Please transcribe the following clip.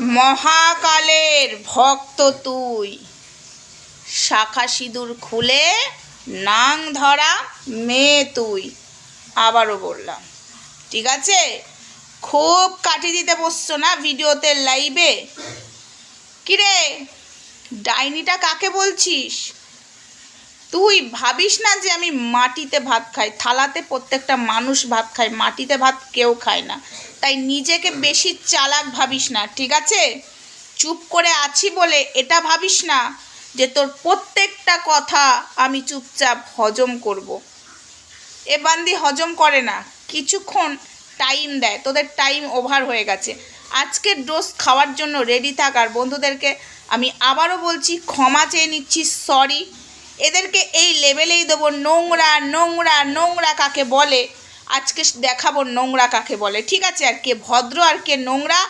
মহাকালের ভক্ত তুই। শাখা সিঁদুর খুলে নাং ধরা মেয়ে তুই, আবারও বললাম। ঠিক আছে? খুব কাটি দিতে বসছো না ভিডিওতে লাইভে? কিরে, ডাইনিটা কাকে বলছিস? তুই ভাবিস না যে আমি মাটিতে ভাত খাই? থালাতে প্রত্যেকটা মানুষ ভাত খায়, মাটিতে ভাত কেউ খায় না। তাই নিজেকে বেশি চালাক ভাবিস না, ঠিক আছে? চুপ করে আছি বলে এটা ভাবিস না যে তোর প্রত্যেকটা কথা আমি চুপচাপ হজম করব। এ বান্দি হজম করে না, কিছুক্ষণ টাইম দেয়। তোদের টাইম ওভার হয়ে গেছে। আজকের ডোজ খাওয়ার জন্য রেডি থাক। আর বন্ধুদেরকে আমি আবারও বলছি, ক্ষমা চেয়ে নিচ্ছি সরি এদেরকে এই লেভেলেই দেবো। নোংরা নোংরা নোংরা কাকে বলে? আজকে দেখাবো নোংরা কাকে বলে। ঠিক আছে, আর কে ভদ্র আর কে নোংরা